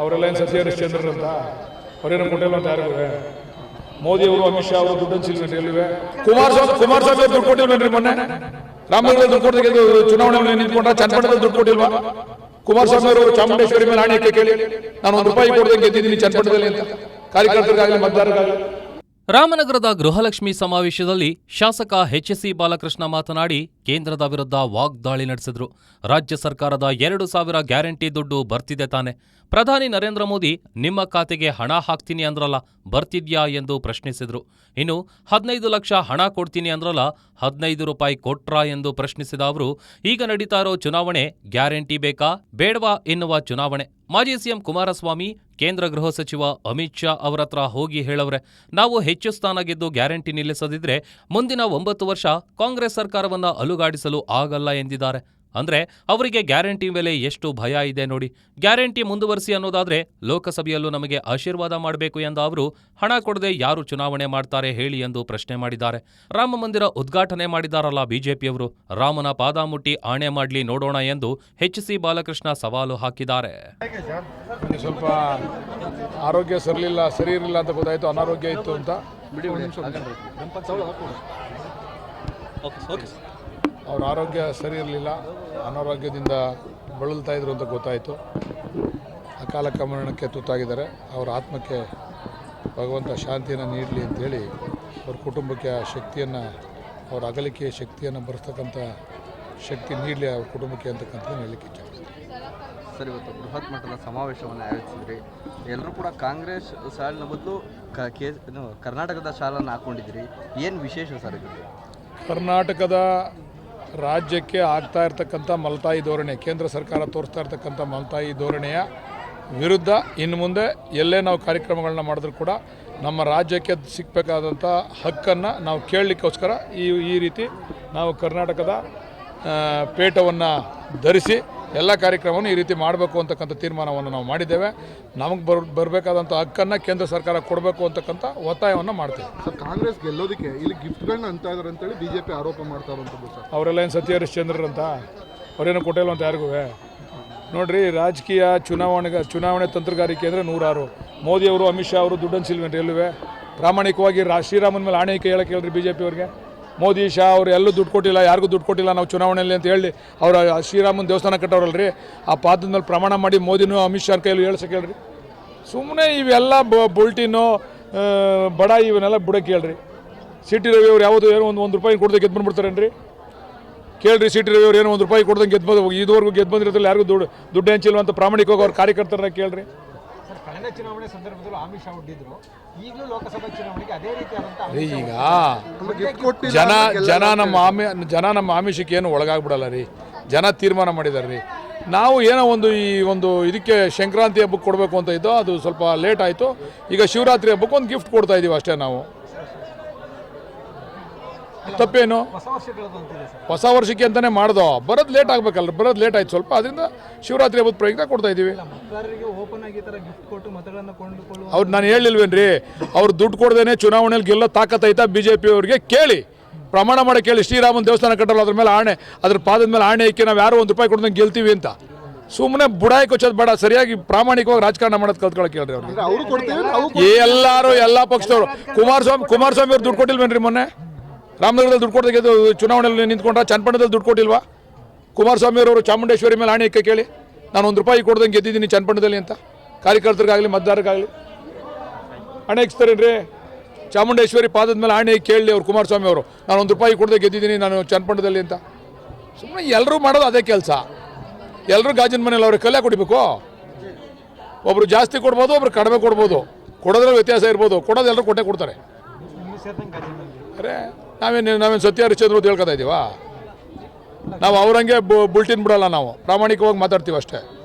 ಅವರೆಲ್ಲ ಏನು ಸತ್ಯ ಹರಿಶ್ಚಂದ್ರ ಅಂತ? ಅವರೇನು ಕೊಟ್ಟಿಲ್ಲ ಅಂತ ಯಾರಿಗೂ? ಮೋದಿ ಅವರು, ಅಮಿತ್ ಶಾ ಅವರು ದುಡ್ಡು ಹಂಚಿಲ್ವೇನ್ರಿ ಎಲ್ಲಿವೆ ಕುಮಾರಸ್ವಾಮಿ ಕುಮಾರಸ್ವಾಮಿ ದುಡ್ಡು ಕೊಟ್ಟಿಲ್ವೇನ್ರಿ ಮೊನ್ನೆ? ರಾಮನಗರ ದುಡ್ಡು ಕೊಟ್ಟಿದ್ದು ಚುನಾವಣೆ ನಿಂತ್ಕೊಂಡ್ರೆ? ಚನ್ನಪಟ್ಟಣದಲ್ಲಿ ದುಡ್ಡು ಕೊಟ್ಟಿಲ್ವಾ? ಕುಮಾರಸ್ವಾಮಿ ಅವರು ಚಾಮುಂಡೇಶ್ವರಿ ಮೇಲೆ ಆಣೆಕ್ಕೆ ಕೇಳಿ, ನಾನು ಒಂದು ರೂಪಾಯಿ ಕೊಡದೆ ಗೆದ್ದಿದ್ದೀನಿ ಚನ್ನಪಟ್ಟಣದಲ್ಲಿ ಅಂತ. ಕಾರ್ಯಕರ್ತರಿಗಾಗಲಿ, ಮತದಾರರಿಗಾಗಲಿ. ರಾಮನಗರದ ಗೃಹಲಕ್ಷ್ಮಿ ಸಮಾವೇಶದಲ್ಲಿ ಶಾಸಕ ಎಚ್ ಎಸ್ಸಿ ಬಾಲಕೃಷ್ಣ ಮಾತನಾಡಿ, ಕೇಂದ್ರದ ವಿರುದ್ಧ ವಾಗ್ದಾಳಿ ನಡೆಸಿದ್ರು. ರಾಜ್ಯ ಸರ್ಕಾರದ ಎರಡು ಸಾವಿರ ಗ್ಯಾರಂಟಿ ದುಡ್ಡು ಬರ್ತಿದೆ ತಾನೆ. ಪ್ರಧಾನಿ ನರೇಂದ್ರ ಮೋದಿ, ನಿಮ್ಮ ಖಾತೆಗೆ ಹಣ ಹಾಕ್ತೀನಿ ಅಂದ್ರಲ್ಲ, ಬರ್ತಿದ್ಯಾ ಎಂದು ಪ್ರಶ್ನಿಸಿದ್ರು. ಇನ್ನು ಹದಿನೈದು ಲಕ್ಷ ಹಣ ಕೊಡ್ತೀನಿ ಅಂದ್ರಲ್ಲ, ಹದಿನೈದು ರೂಪಾಯಿ ಕೊಟ್ರಾ ಎಂದು ಪ್ರಶ್ನಿಸಿದ ಅವರು, ಈಗ ನಡೀತಾ ಇರೋ ಚುನಾವಣೆ ಗ್ಯಾರಂಟಿ ಬೇಕಾ, ಬೇಡವಾ ಎನ್ನುವ ಚುನಾವಣೆ. ಮಾಜಿ ಸಿಎಂ ಕುಮಾರಸ್ವಾಮಿ ಕೇಂದ್ರ ಗೃಹ ಸಚಿವ ಅಮಿತ್ ಶಾ ಅವರ ಹತ್ರ ಹೋಗಿ ಹೇಳವ್ರೆ, ನಾವು ಹೆಚ್ಚು ಸ್ಥಾನ ಗೆದ್ದು ಗ್ಯಾರಂಟಿ ನಿಲ್ಲಿಸದಿದ್ರೆ ಮುಂದಿನ ಒಂಬತ್ತು ವರ್ಷ ಕಾಂಗ್ರೆಸ್ ಸರ್ಕಾರವನ್ನ ಅಲುಗಾಡಿಸಲು ಆಗಲ್ಲ ಎಂದಿದ್ದಾರೆ. ಅಂದ್ರೆ ಅವರಿಗೆ ಗ್ಯಾರಂಟಿ ಮೇಲೆ ಎಷ್ಟು ಭಯ ಇದೆ ನೋಡಿ. ಗ್ಯಾರಂಟಿ ಮುಂದುವರಿಸಿ ಅನ್ನೋದಾದ್ರೆ ಲೋಕಸಭೆಯಲ್ಲೂ ನಮಗೆ ಆಶೀರ್ವಾದ ಮಾಡಬೇಕು ಎಂದ ಅವರು ಹಣ ಕೊಡದೆ ಯಾರು ಚುನಾವಣೆ ಮಾಡ್ತಾರೆ ಹೇಳಿ ಎಂದು ಪ್ರಶ್ನೆ ಮಾಡಿದ್ದಾರೆ. ರಾಮ ಮಂದಿರ ಉದ್ಘಾಟನೆ ಮಾಡಿದಾರಲ್ಲ ಬಿಜೆಪಿಯವರು. ರಾಮನ ಪಾದ ಮುಟ್ಟಿ ಆಣೆ ಮಾಡ್ಲಿ ನೋಡೋಣ ಎಂದು ಎಚ್ ಸಿ ಬಾಲಕೃಷ್ಣ ಸವಾಲು ಹಾಕಿದ್ದಾರೆ. ನನಗೆ ಸ್ವಲ್ಪ ಆರೋಗ್ಯ ಸರಿಲಿಲ್ಲ ಸರಿ ಇರಲಿಲ್ಲ ಅಂತ ಗೊತ್ತಾಯ್ತು ಅನಾರೋಗ್ಯ ಇತ್ತು ಅಂತ. ಅವ್ರ ಆರೋಗ್ಯ ಸರಿ ಇರಲಿಲ್ಲ ಅನಾರೋಗ್ಯದಿಂದ ಬಳಲ್ತಾ ಇದ್ರು ಅಂತ ಗೊತ್ತಾಯಿತು. ಅಕಾಲ ಮರಣಕ್ಕೆ ತುತ್ತಾಗಿದ್ದಾರೆ. ಅವರ ಆತ್ಮಕ್ಕೆ ಭಗವಂತ ಶಾಂತಿಯನ್ನು ನೀಡಲಿ ಅಂತೇಳಿ ಅವ್ರ ಕುಟುಂಬಕ್ಕೆ ಆ ಶಕ್ತಿಯನ್ನು ಅವ್ರ ಅಗಲಿಕೆಯ ಶಕ್ತಿಯನ್ನು ಬರ್ತಕ್ಕಂಥ ಶಕ್ತಿ ನೀಡಲಿ ಅವ್ರ ಕುಟುಂಬಕ್ಕೆ ಅಂತಕ್ಕಂಥದ್ದು ಹೇಳಲಿಕ್ಕೆ ಇಚ್ಛೆ ಸರ್ ಇವತ್ತು ಬೃಹತ್ ಮಟ್ಟದ ಸಮಾವೇಶವನ್ನು ಆಯೋಜಿಸಿದ್ರಿ. ಎಲ್ಲರೂ ಕೂಡ ಕಾಂಗ್ರೆಸ್ ಸಾಲಿನ ಬದಲು ಕ ಕೆ ಕರ್ನಾಟಕದ ಸಾಲನ್ನು ಹಾಕ್ಕೊಂಡಿದ್ದೀರಿ ಏನು ವಿಶೇಷ ಸರ್ ಇದು ಕರ್ನಾಟಕದ ರಾಜ್ಯಕ್ಕೆ ಆಗ್ತಾ ಇರ್ತಕ್ಕಂಥ ಮಲ್ತಾಯಿ ಧೋರಣೆ, ಕೇಂದ್ರ ಸರ್ಕಾರ ತೋರಿಸ್ತಾ ಇರ್ತಕ್ಕಂಥ ಮಲ್ತಾಯಿ ಧೋರಣೆಯ ವಿರುದ್ಧ ಇನ್ನು ಮುಂದೆ ಎಲ್ಲೇ ನಾವು ಕಾರ್ಯಕ್ರಮಗಳನ್ನ ಮಾಡಿದ್ರು ಕೂಡ ನಮ್ಮ ರಾಜ್ಯಕ್ಕೆ ಸಿಗಬೇಕಾದಂಥ ಹಕ್ಕನ್ನು ನಾವು ಕೇಳಲಿಕ್ಕೋಸ್ಕರ ಈ ಈ ರೀತಿ ನಾವು ಕರ್ನಾಟಕದ ಪೇಟವನ್ನು ಧರಿಸಿ ಎಲ್ಲ ಕಾರ್ಯಕ್ರಮವನ್ನು ಈ ರೀತಿ ಮಾಡಬೇಕು ಅಂತಕ್ಕಂಥ ತೀರ್ಮಾನವನ್ನು ನಾವು ಮಾಡಿದ್ದೇವೆ. ನಮಗೆ ಬರ್ ಬರಬೇಕಾದಂಥ ಹಕ್ಕನ್ನು ಕೇಂದ್ರ ಸರ್ಕಾರ ಕೊಡಬೇಕು ಅಂತಕ್ಕಂಥ ಒತ್ತಾಯವನ್ನು ಮಾಡ್ತೀವಿ. ಸರ್ ಕಾಂಗ್ರೆಸ್ ಗೆಲ್ಲೋದಕ್ಕೆ ಇಲ್ಲಿ ಗಿಫ್ಟ್ಗಳನ್ನ ಅಂತ ಇದಾರೆ ಅಂತೇಳಿ ಪಿ ಆರೋಪ ಮಾಡ್ತಾ ಇರುವಂಥದ್ದು ಸರ್. ಅವರೆಲ್ಲ ಏನು ಸತ್ಯ ಹರಿಶ್ಚಂದ್ರರು ಅಂತ ಅವರೇನು ಕೊಟ್ಟಿಲ್ಲ ಅಂತ ಯಾರಿಗೂ ನೋಡ್ರಿ ರಾಜಕೀಯ ಚುನಾವಣೆಗ ಚುನಾವಣೆ ತಂತ್ರಗಾರಿಕೆ ಅಂದರೆ ನೂರಾರು. ಮೋದಿಯವರು ಅಮಿತ್ ಶಾ ಅವರು ದುಡ್ಡನ್ ಹಂಚಿಲ್ವೇನ್ರಿ ಎಲ್ಲುವೆ ಪ್ರಾಮಾಣಿಕವಾಗಿ ರಾ ಶ್ರೀರಾಮನ ಮೇಲೆ ಆಣೆ ಹೇಳಕ್ಕೆ ಹೇಳ್ರಿ ಬಿ ಜೆ ಪಿಯವ್ರಿಗೆ ಮೋದಿ ಶಾ ಅವರು ಎಲ್ಲೂ ದುಡ್ಡು ಕೊಟ್ಟಿಲ್ಲ, ಯಾರಿಗೂ ದುಡ್ಡು ಕೊಟ್ಟಿಲ್ಲ ನಾವು ಚುನಾವಣೆಯಲ್ಲಿ ಅಂತ ಹೇಳಿ ಅವರ ಶ್ರೀರಾಮನ ದೇವಸ್ಥಾನ ಕಟ್ಟವ್ರಲ್ರಿ ಆ ಪಾತ್ರದ ಪ್ರಮಾಣ ಮಾಡಿ ಮೋದಿನೂ ಅಮಿತ್ ಶಾ ಕೈಯಲ್ಲಿ ಹೇಳ್ಸಕ್ಕೆ ಹೇಳ್ರಿ ಸುಮ್ಮನೆ ಇವೆಲ್ಲ ಬುಲ್ಟಿನು ಬಡ ಇವನ್ನೆಲ್ಲ ಬುಡಕ್ಕೆ ಹೇಳ್ರಿ ಸಿಟಿ ರವಿ ಅವ್ರು ಯಾವುದು ಏನೋ ಒಂದು ಒಂದು ರೂಪಾಯಿ ಕೊಡ್ದೆ ಗೆದ್ದು ಬಂದ್ಬಿಡ್ತಾರೇನ್ರಿ? ಕೇಳ್ರಿ ಸಿಟಿ ರವಿ ಅವ್ರು ಏನೋ ಒಂದು ರೂಪಾಯಿ ಕೊಡ್ದಂಗೆ ಗೆದ್ದು ಬಂದು ಇದುವರೆಗೂ ಗೆದ್ದು ಬಂದಿರೋದ್ರಲ್ಲಿ ಯಾರಿಗೂ ದುಡ್ಡು ದುಡ್ಡು ಹಂಚಿಲ್ವ ಪ್ರಾಮಾಣಿಕವಾಗಿ ಅವ್ರು ಕಾರ್ಯಕರ್ತರನ್ನ ಕೇಳ್ರಿ. ಕಳೆದ ಚುನಾವಣೆ ಸಂದರ್ಭದಲ್ಲೂ ಅಮಿತ್ ಶಾ ಒಡ್ಡಿದ್ರು. ಈಗಲೂ ಲೋಕಸಭಾ ಚುನಾವಣೆಗೆ ಅದೇ ರೀತಿ ರೀ ಈಗ ಜನ ಜನ ನಮ್ಮ ಆಮಿ ಜನ ನಮ್ಮ ಆಮಿಷಕ್ಕೆ ಏನು ಒಳಗಾಗ್ಬಿಡಲ್ಲ ರೀ. ಜನ ತೀರ್ಮಾನ ಮಾಡಿದ್ದಾರೆ ರೀ. ನಾವು ಏನೋ ಒಂದು ಈ ಒಂದು ಇದಕ್ಕೆ ಸಂಕ್ರಾಂತಿ ಹಬ್ಬಕ್ಕೆ ಕೊಡಬೇಕು ಅಂತ ಇದ್ದೋ ಅದು ಸ್ವಲ್ಪ ಲೇಟ್ ಆಯಿತು. ಈಗ ಶಿವರಾತ್ರಿ ಹಬ್ಬಕ್ಕೆ ಒಂದು ಗಿಫ್ಟ್ ಕೊಡ್ತಾ ಇದ್ದೀವಿ ಅಷ್ಟೇ ನಾವು. ತಪ್ಪೇನು? ಹೊಸ ವರ್ಷಕ್ಕೆ ಅಂತಲೇ ಮಾಡ್ದೋ. ಬರೋದು ಲೇಟ್ ಆಗಬೇಕಲ್ಲ ಬರೋದು ಲೇಟ್ ಆಯ್ತು. ಸ್ವಲ್ಪ ಅದರಿಂದ ಶಿವರಾತ್ರಿ ಹಬ್ಬದ ಪ್ರಯುಕ್ತ ಕೊಡ್ತಾ ಇದ್ದೀವಿ. ಮತದಾರರಿಗೆ ಓಪನ್ ಆಗಿ ಈ ತರ ಗಿಫ್ಟ್ ಕೊಟ್ಟು ಮತಗಳನ್ನು ಕೊಂಡುಕೊಳ್ಳುವ ಅವ್ರು ನಾನು ಹೇಳಿಲ್ವೇನ್ರಿ? ಅವ್ರು ದುಡ್ಡು ಕೊಡ್ದೇನೆ ಚುನಾವಣೆಯಲ್ಲಿ ಗೆಲ್ಲೋ ತಾಕತ್ತೈತಾ ಬಿ ಜೆ ಅವ್ರಿಗೆ? ಕೇಳಿ. ಪ್ರಮಾಣ ಮಾಡಿ ಕೇಳಿ. ಶ್ರೀರಾಮನ ದೇವಸ್ಥಾನ ಕಟ್ಟಲ್ಲ ಅದ್ರ ಮೇಲೆ ಆಣೆ ಅದ್ರ ಪಾದದ ಮೇಲೆ ಆಣೆ ಇಕ್ಕಿ ನಾವು ಯಾರು ಒಂದು ರೂಪಾಯಿ ಕೊಡ್ದಂಗೆ ಗೆಲ್ತೀವಿ ಅಂತ. ಸುಮ್ಮನೆ ಬುಡಾಯಿ ಕೊಚ್ಚೋದು ಬೇಡ ಸರಿಯಾಗಿ ಪ್ರಾಮಾಣಿಕವಾಗಿ ರಾಜಕಾರಣ ಮಾಡೋದು ಕಲ್ತ್ಕೊಳಕ್ಕೆ ಕೇಳ್ರಿ ಅವ್ರು ಎಲ್ಲರೂ ಎಲ್ಲ ಪಕ್ಷದವರು. ಕುಮಾರಸ್ವಾಮಿ ಕುಮಾರಸ್ವಾಮಿ ಅವ್ರು ದುಡ್ಡು ಕೊಟ್ಟಿಲ್ವೇನ್ರಿ ಮೊನ್ನೆ? ರಾಮನಗರದಲ್ಲಿ ದುಡ್ಡು ಕೊಡ್ದಾಗ ಗೆದ್ದು ಚುನಾವಣೆಯಲ್ಲಿ ನಿಂತ್ಕೊಂಡ್ರೆ ಚನ್ನಪಟ್ಟಣದಲ್ಲಿ ದುಡ್ಡು ಕೊಟ್ಟಿಲ್ವಾ? ಕುಮಾರಸ್ವಾಮಿ ಅವರು ಚಾಮುಂಡೇಶ್ವರಿ ಮೇಲೆ ಆಣೆ ಇಕ್ಕೆ ಕೇಳಿ ನಾನು ಒಂದು ರೂಪಾಯಿ ಕೊಡ್ದಂಗೆ ಗೆದ್ದಿದ್ದೀನಿ ಚನ್ನಪಟ್ಟಣದಲ್ಲಿ ಅಂತ. ಕಾರ್ಯಕರ್ತರಿಗಾಗಲಿ ಮತದಾರರಿಗಾಗಲಿ. ಹಣ ಇಕ್ಸ್ತಾರೇನ್ರಿ? ಚಾಮುಂಡೇಶ್ವರಿ ಪಾದದ ಮೇಲೆ ಆಣೆ ಕೇಳಿ ಅವರು ಕುಮಾರಸ್ವಾಮಿ ಅವರು ನಾನು ಒಂದು ರೂಪಾಯಿ ಕೊಡದೆ ಗೆದ್ದಿದ್ದೀನಿ ನಾನು ಚನ್ನಪಟ್ಟಣದಲ್ಲಿ ಅಂತ. ಸುಮ್ಮನೆ ಎಲ್ಲರೂ ಮಾಡೋದು ಅದೇ ಕೆಲಸ. ಎಲ್ಲರೂ ಗಾಜಿನ ಮನೇಲಿ ಅವ್ರಿಗೆ ಕಲ್ಯಾಣ ಕೊಡಬೇಕು. ಒಬ್ಬರು ಜಾಸ್ತಿ ಕೊಡ್ಬೋದು ಒಬ್ರು ಕಡಿಮೆ ಕೊಡ್ಬೋದು. ಕೊಡೋದ್ರಲ್ಲಿ ವ್ಯತ್ಯಾಸ ಇರ್ಬೋದು. ಕೊಡೋದು ಎಲ್ಲರೂ ಕೊಟ್ಟೆ ಕೊಡ್ತಾರೆ. ಅರೆ ನಾವೇನು ನಾವೇನು ಸತ್ಯ ಹರಿಶ್ಚಂದ್ರ ಅಂತ ಹೇಳ್ಕೊತಾ ಇದ್ದೀವಾ ನಾವು ಅವ್ರಂಗೆ ಬುಲ್ಟಿನ್ ಬಿಡೋಲ್ಲ ನಾವು. ಪ್ರಾಮಾಣಿಕವಾಗಿ ಮಾತಾಡ್ತೀವಿ ಅಷ್ಟೇ.